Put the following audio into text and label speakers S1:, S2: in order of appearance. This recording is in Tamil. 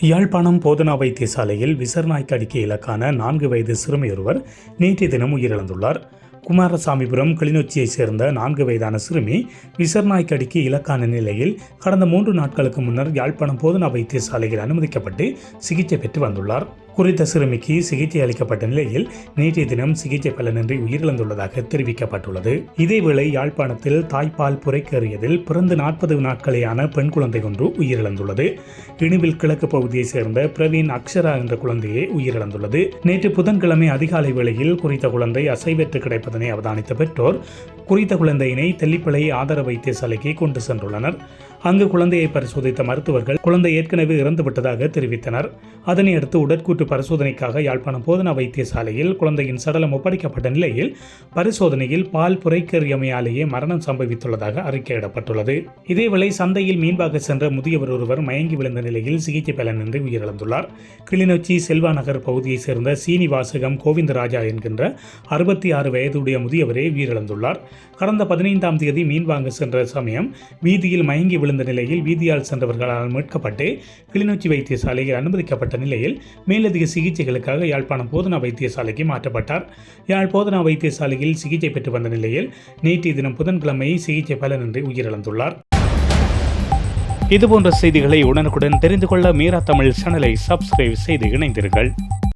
S1: யாழ்ப்பாணம் போதனா வைத்தியசாலையில் விசர்நாய்க்கு அடிக்க இலக்கான நான்கு வயது சிறுமியொருவர் நேற்றைய தினம் உயிரிழந்துள்ளார். குமாரசாமிபுரம் கிளிநொச்சியைச் சேர்ந்த நான்கு வயதான சிறுமி விசர்நாய்க்கு அடிக்க இலக்கான நிலையில் கடந்த மூன்று நாட்களுக்கு முன்னர் யாழ்ப்பாணம் போதனா வைத்தியசாலையில் அனுமதிக்கப்பட்டு சிகிச்சை பெற்று வந்துள்ளார். குறித்த சிறுமிக்கு சிகிச்சை அளிக்கப்பட்ட நிலையில் நேற்றைய தினம் சிகிச்சை பலனின்றி உயிரிழந்துள்ளதாக தெரிவிக்கப்பட்டுள்ளது. இதேவேளை யாழ்ப்பாணத்தில் தாய்ப்பால் புரைக்கேறியதில் பிறந்து நாற்பது நாட்களேயான பெண் குழந்தை ஒன்று உயிரிழந்துள்ளது. இணுவில் கிழக்கு பகுதியைச் சேர்ந்த பிரவீன் அக்ஷரா என்ற குழந்தையே உயிரிழந்துள்ளது. நேற்று புதன்கிழமை அதிகாலை வேளையில் குறித்த குழந்தை அசைவற்று கிடைப்பதனை அவதானித்த பெற்றோர் குறித்த குழந்தையினை தெல்லிப்பிளை ஆதார வைத்தியசாலைக்கு கொண்டு சென்றுள்ளனர். அங்கு குழந்தையை பரிசோதித்த மருத்துவர்கள் குழந்தை ஏற்கனவே இறந்துவிட்டதாக தெரிவித்தனர். அதனை அடுத்து உடற்கூற்று பரிசோதனைக்காக யாழ்ப்பாணம் போதனா வைத்தியசாலையில் குழந்தையின் சடலம் ஒப்படைக்கப்பட்ட நிலையில் பரிசோதனையில் பால் புரைக்கறியமையாலேயே மரணம் சம்பவித்துள்ளதாக அறிக்கையிடப்பட்டுள்ளது. இதேவேளை சந்தையில் மீன்பாக சென்ற முதியவர் ஒருவர் மயங்கி விழுந்த நிலையில் சிகிச்சை பலனின்றி உயிரிழந்துள்ளார். கிளிநொச்சி செல்வா நகர் பகுதியைச் சேர்ந்த சீனிவாசகம் கோவிந்தராஜா என்கின்ற அறுபத்தி ஆறு வயதுடைய முதியவரே உயிரிழந்துள்ளார். கடந்த பதினைந்தாம் தேதி மீன் வாங்க சென்ற சமயம் வீதியில் மயங்கி விழுந்த நிலையில் வீதியால் சென்றவர்களால் மீட்கப்பட்டு கிளிநொச்சி வைத்தியசாலையில் அனுமதிக்கப்பட்ட நிலையில் மேலதிக சிகிச்சைகளுக்காக யாழ்ப்பாணம் போதனா வைத்தியசாலைக்கு மாற்றப்பட்டார். யாழ் போதனா வைத்தியசாலையில் சிகிச்சை பெற்று வந்த நிலையில் நேற்றைய தினம் புதன்கிழமை சிகிச்சை பலனின்றி உயிரிழந்துள்ளார். இதுபோன்ற செய்திகளை உடனுக்குடன் தெரிந்து கொள்ள மீரா தமிழ் சேனலை சப்ஸ்கிரைப் செய்து இணைந்தீர்கள்